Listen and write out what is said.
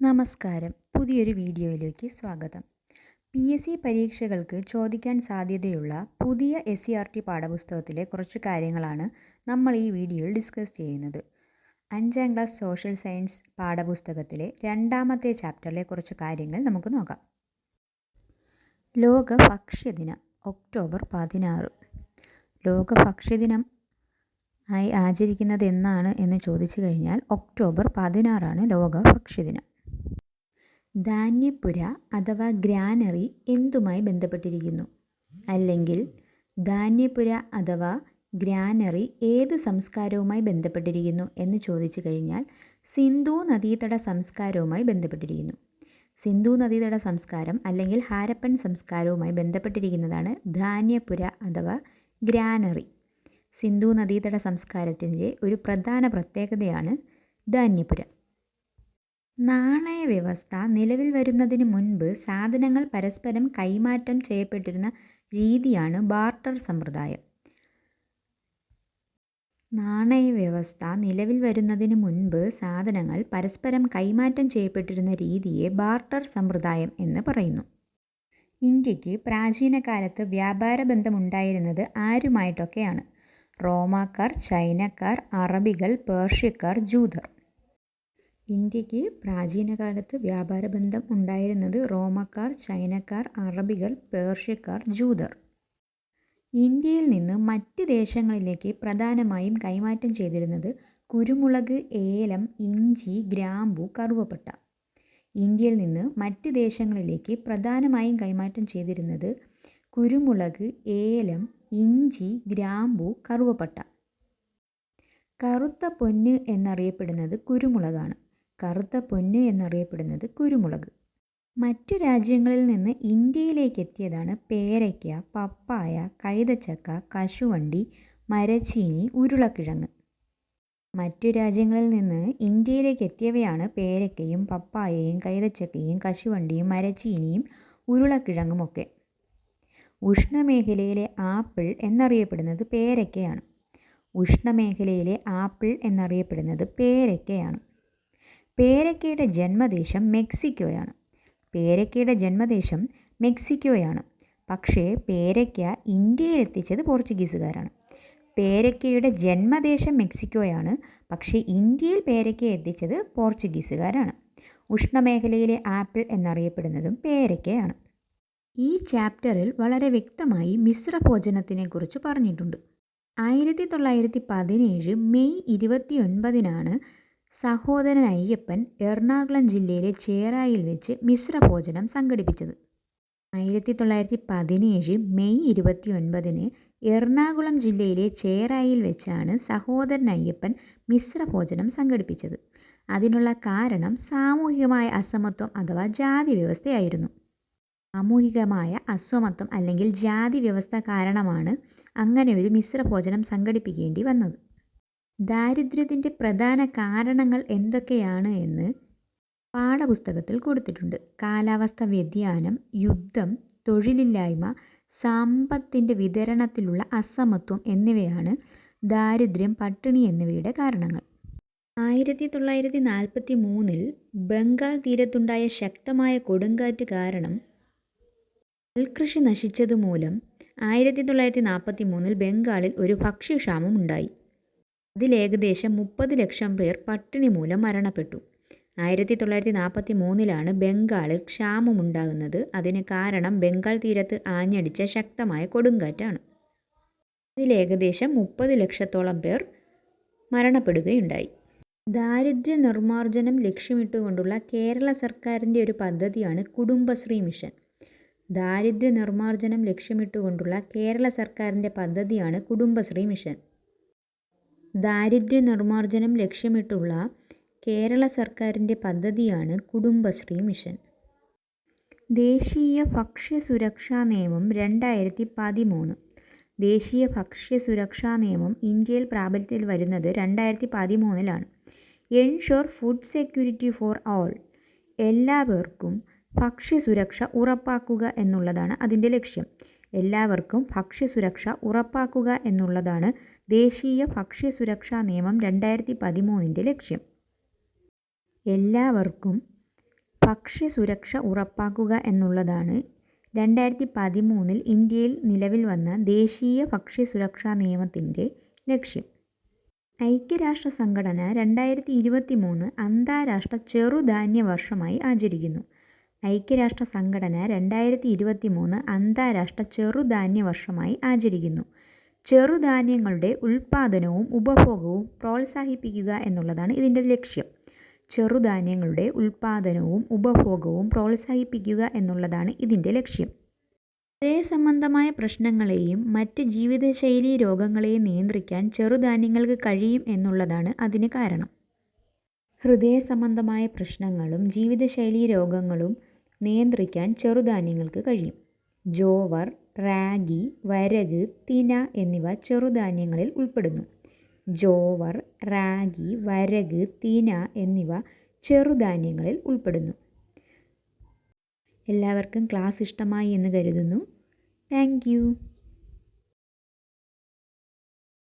നമസ്കാരം. പുതിയൊരു വീഡിയോയിലേക്ക് സ്വാഗതം. പി എസ് സി പരീക്ഷകൾക്ക് ചോദിക്കാൻ സാധ്യതയുള്ള പുതിയ എസ് സി ആർ ടി പാഠപുസ്തകത്തിലെ കുറച്ച് കാര്യങ്ങളാണ് നമ്മൾ ഈ വീഡിയോയിൽ ഡിസ്കസ് ചെയ്യുന്നത്. അഞ്ചാം ക്ലാസ് സോഷ്യൽ സയൻസ് പാഠപുസ്തകത്തിലെ രണ്ടാമത്തെ ചാപ്റ്ററിലെ കുറച്ച് കാര്യങ്ങൾ നമുക്ക് നോക്കാം. ലോക ഭക്ഷ്യദിനം. ഒക്ടോബർ പതിനാറ്. ലോക ഭക്ഷ്യദിനം ആയി ആചരിക്കുന്നത് എന്നാണ് എന്ന് ചോദിച്ചു കഴിഞ്ഞാൽ ഒക്ടോബർ പതിനാറാണ് ലോക ഭക്ഷ്യദിനം ധാന്യപ്പുര അഥവാ ഗ്രാനറി എന്തുമായി ബന്ധപ്പെട്ടിരിക്കുന്നു? അല്ലെങ്കിൽ ധാന്യപ്പുര അഥവാ ഗ്രാനറി ഏത് സംസ്കാരവുമായി ബന്ധപ്പെട്ടിരിക്കുന്നു എന്ന് ചോദിച്ചു കഴിഞ്ഞാൽ സിന്ധു നദീതട സംസ്കാരവുമായി ബന്ധപ്പെട്ടിരിക്കുന്നു. സിന്ധു നദീതട സംസ്കാരം അല്ലെങ്കിൽ ഹാരപ്പൻ സംസ്കാരവുമായി ബന്ധപ്പെട്ടിരിക്കുന്നതാണ് ധാന്യപുര അഥവാ ഗ്രാനറി. സിന്ധു നദീതട സംസ്കാരത്തിന്റെ ഒരു പ്രധാന പ്രത്യേകതയാണ് ധാന്യപുര. നാണയ വ്യവസ്ഥ നിലവിൽ വരുന്നതിന് മുൻപ് സാധനങ്ങൾ പരസ്പരം കൈമാറ്റം ചെയ്യപ്പെട്ടിരുന്ന രീതിയാണ് ബാർട്ടർ സമ്പ്രദായം. നാണയ വ്യവസ്ഥ നിലവിൽ വരുന്നതിന് മുൻപ് സാധനങ്ങൾ പരസ്പരം കൈമാറ്റം ചെയ്യപ്പെട്ടിരുന്ന രീതിയെ ബാർട്ടർ സമ്പ്രദായം എന്ന് പറയുന്നു. ഇന്ത്യയ്ക്ക് പ്രാചീന കാലത്ത് വ്യാപാര ബന്ധമുണ്ടായിരുന്നത് ആരുമായിട്ടൊക്കെയാണ്? റോമാക്കാർ ചൈനക്കാർ അറബികൾ പേർഷ്യക്കാർ ജൂതർ. ഇന്ത്യയ്ക്ക് പ്രാചീന കാലത്ത് വ്യാപാര ബന്ധം ഉണ്ടായിരുന്നത് റോമക്കാർ ചൈനക്കാർ അറബികൾ പേർഷ്യക്കാർ ജൂതർ. ഇന്ത്യയിൽ നിന്ന് മറ്റ് ദേശങ്ങളിലേക്ക് പ്രധാനമായും കൈമാറ്റം ചെയ്തിരുന്നത് കുരുമുളക് ഏലം ഇഞ്ചി ഗ്രാമ്പു കറുവപ്പട്ട. ഇന്ത്യയിൽ നിന്ന് മറ്റ് ദേശങ്ങളിലേക്ക് പ്രധാനമായും കൈമാറ്റം ചെയ്തിരുന്നത് കുരുമുളക് ഏലം ഇഞ്ചി ഗ്രാമ്പു കറുവപ്പട്ട. കറുത്ത പൊന്ന് എന്നറിയപ്പെടുന്നത് കുരുമുളകാണ്. കറുത്ത പൊന്ന് എന്നറിയപ്പെടുന്നത് കുരുമുളക്. മറ്റു രാജ്യങ്ങളിൽ നിന്ന് ഇന്ത്യയിലേക്ക് എത്തിയതാണ് പേരയ്ക്ക പപ്പായ കൈതച്ചക്ക കശുവണ്ടി മരച്ചീനി ഉരുളക്കിഴങ്ങ്. മറ്റു രാജ്യങ്ങളിൽ നിന്ന് ഇന്ത്യയിലേക്ക് എത്തിയവയാണ് പേരയ്ക്കയും പപ്പായയും കൈതച്ചക്കയും കശുവണ്ടിയും മരച്ചീനിയും ഉരുളക്കിഴങ്ങുമൊക്കെ. ഉഷ്ണമേഖലയിലെ ആപ്പിൾ എന്നറിയപ്പെടുന്നത് പേരയ്ക്കയാണ്. ഉഷ്ണമേഖലയിലെ ആപ്പിൾ എന്നറിയപ്പെടുന്നത് പേരയ്ക്കയാണ്. പേരയ്ക്കയുടെ ജന്മദേശം മെക്സിക്കോയാണ്. പേരയ്ക്കയുടെ ജന്മദേശം മെക്സിക്കോയാണ്. പക്ഷേ പേരക്ക ഇന്ത്യയിൽ എത്തിച്ചത് പോർച്ചുഗീസുകാരാണ്. പേരക്കയുടെ ജന്മദേശം മെക്സിക്കോയാണ്. പക്ഷേ ഇന്ത്യയിൽ പേരക്ക എത്തിച്ചത് പോർച്ചുഗീസുകാരാണ്. ഉഷ്ണമേഖലയിലെ ആപ്പിൾ എന്നറിയപ്പെടുന്നതും പേരക്കയാണ്. ഈ ചാപ്റ്ററിൽ വളരെ വ്യക്തമായി മിശ്രഭോജനത്തിനെക്കുറിച്ച് പറഞ്ഞിട്ടുണ്ട്. ആയിരത്തി തൊള്ളായിരത്തി പതിനേഴ് മെയ് ഇരുപത്തി ഒൻപതിനാണ് സഹോദരൻ അയ്യപ്പൻ എറണാകുളം ജില്ലയിലെ ചേറായിൽ വെച്ച് മിശ്രഭോജനം സംഘടിപ്പിച്ചത്. ആയിരത്തി തൊള്ളായിരത്തി പതിനേഴ് മെയ് ഇരുപത്തി ഒൻപതിന് എറണാകുളം ജില്ലയിലെ ചേറായിൽ വെച്ചാണ് സഹോദരൻ അയ്യപ്പൻ മിശ്രഭോജനം സംഘടിപ്പിച്ചത്. അതിനുള്ള കാരണം സാമൂഹികമായ അസമത്വം അഥവാ ജാതി വ്യവസ്ഥയായിരുന്നു. സാമൂഹികമായ അസമത്വം അല്ലെങ്കിൽ ജാതി വ്യവസ്ഥ കാരണമാണ് അങ്ങനെ ഒരു മിശ്രഭോജനം സംഘടിപ്പിക്കേണ്ടി വന്നത്. ദാരിദ്ര്യത്തിന്റെ പ്രധാന കാരണങ്ങൾ എന്തൊക്കെയാണ് എന്ന് പാഠപുസ്തകത്തിൽ കൊടുത്തിട്ടുണ്ട്. കാലാവസ്ഥ വ്യതിയാനം യുദ്ധം തൊഴിലില്ലായ്മ സമ്പത്തിന്റെ വിതരണത്തിലുള്ള അസമത്വം എന്നിവയാണ് ദാരിദ്ര്യം പട്ടിണി എന്നിവയുടെ കാരണങ്ങൾ. ആയിരത്തി തൊള്ളായിരത്തി നാൽപ്പത്തി മൂന്നിൽ ബംഗാൾ തീരത്തുണ്ടായ ശക്തമായ കൊടുങ്കാറ്റ് കാരണം നെൽകൃഷി നശിച്ചതുമൂലം ആയിരത്തി തൊള്ളായിരത്തി നാൽപ്പത്തി മൂന്നിൽ ബംഗാളിൽ ഒരു ഭക്ഷ്യക്ഷാമം ഉണ്ടായി അതിൽ ഏകദേശം മുപ്പത് ലക്ഷം പേർ പട്ടിണി മൂലം മരണപ്പെട്ടു. ആയിരത്തി തൊള്ളായിരത്തി നാൽപ്പത്തി മൂന്നിലാണ് ബംഗാളിൽ ക്ഷാമമുണ്ടാകുന്നത്. അതിന് കാരണം ബംഗാൾ തീരത്ത് ആഞ്ഞടിച്ച ശക്തമായ കൊടുങ്കാറ്റാണ്. അതിൽ ഏകദേശം മുപ്പത് ലക്ഷത്തോളം പേർ മരണപ്പെടുകയുണ്ടായി. ദാരിദ്ര്യ നിർമ്മാർജനം ലക്ഷ്യമിട്ടുകൊണ്ടുള്ള കേരള സർക്കാരിന്റെ ഒരു പദ്ധതിയാണ് കുടുംബശ്രീ മിഷൻ. ദാരിദ്ര്യ നിർമ്മാർജനം ലക്ഷ്യമിട്ടുകൊണ്ടുള്ള കേരള സർക്കാരിന്റെ പദ്ധതിയാണ് കുടുംബശ്രീ മിഷൻ. ദാരിദ്ര്യ നിർമ്മാർജനം ലക്ഷ്യമിട്ടുള്ള കേരള സർക്കാരിന്റെ പദ്ധതിയാണ് കുടുംബശ്രീ മിഷൻ. ദേശീയ ഭക്ഷ്യ സുരക്ഷാ നിയമം രണ്ടായിരത്തി പതിമൂന്ന് ദേശീയ ഭക്ഷ്യ സുരക്ഷാ നിയമം ഇന്ത്യയിൽ പ്രാബല്യത്തിൽ വരുന്നത് രണ്ടായിരത്തി പതിമൂന്നിലാണ് ensure food security for all. എല്ലാവർക്കും ഭക്ഷ്യ സുരക്ഷ ഉറപ്പാക്കുക എന്നുള്ളതാണ് അതിന്റെ ലക്ഷ്യം. എല്ലാവർക്കും ഭക്ഷ്യസുരക്ഷ ഉറപ്പാക്കുക എന്നുള്ളതാണ് ദേശീയ ഭക്ഷ്യസുരക്ഷാ നിയമം രണ്ടായിരത്തി പതിമൂന്നിന്റെ ലക്ഷ്യം. എല്ലാവർക്കും ഭക്ഷ്യസുരക്ഷ ഉറപ്പാക്കുക എന്നുള്ളതാണ് രണ്ടായിരത്തി പതിമൂന്നിൽ ഇന്ത്യയിൽ നിലവിൽ വന്ന ദേശീയ ഭക്ഷ്യസുരക്ഷാ നിയമത്തിന്റെ ലക്ഷ്യം. ഐക്യരാഷ്ട്ര സംഘടന രണ്ടായിരത്തി ഇരുപത്തി മൂന്ന് അന്താരാഷ്ട്ര ചെറുധാന്യ വർഷമായി ആചരിക്കുന്നു. ഐക്യരാഷ്ട്ര സംഘടന രണ്ടായിരത്തി ഇരുപത്തി മൂന്ന് അന്താരാഷ്ട്ര ചെറുധാന്യ വർഷമായി ആചരിക്കുന്നു. ചെറുധാന്യങ്ങളുടെ ഉൽപ്പാദനവും ഉപഭോഗവും പ്രോത്സാഹിപ്പിക്കുക എന്നുള്ളതാണ് ഇതിന്റെ ലക്ഷ്യം. ചെറുധാന്യങ്ങളുടെ ഉൽപ്പാദനവും ഉപഭോഗവും പ്രോത്സാഹിപ്പിക്കുക എന്നുള്ളതാണ് ഇതിന്റെ ലക്ഷ്യം. ഹൃദയ സംബന്ധമായ പ്രശ്നങ്ങളെയും മറ്റ് ജീവിതശൈലി രോഗങ്ങളെയും നിയന്ത്രിക്കാൻ ചെറുധാന്യങ്ങൾക്ക് കഴിയും എന്നുള്ളതാണ് അതിന് കാരണം. ഹൃദയ സംബന്ധമായ പ്രശ്നങ്ങളും ജീവിതശൈലി രോഗങ്ങളും നിയന്ത്രിക്കാൻ ചെറുധാന്യങ്ങൾക്ക് കഴിയും. ജോവർ റാഗി വരക് തിന എന്നിവ ചെറുധാന്യങ്ങളിൽ ഉൾപ്പെടുന്നു. ജോവർ റാഗി വരക് തിന എന്നിവ ചെറുധാന്യങ്ങളിൽ ഉൾപ്പെടുന്നു. എല്ലാവർക്കും ക്ലാസ് ഇഷ്ടമായി എന്ന് കരുതുന്നു. താങ്ക്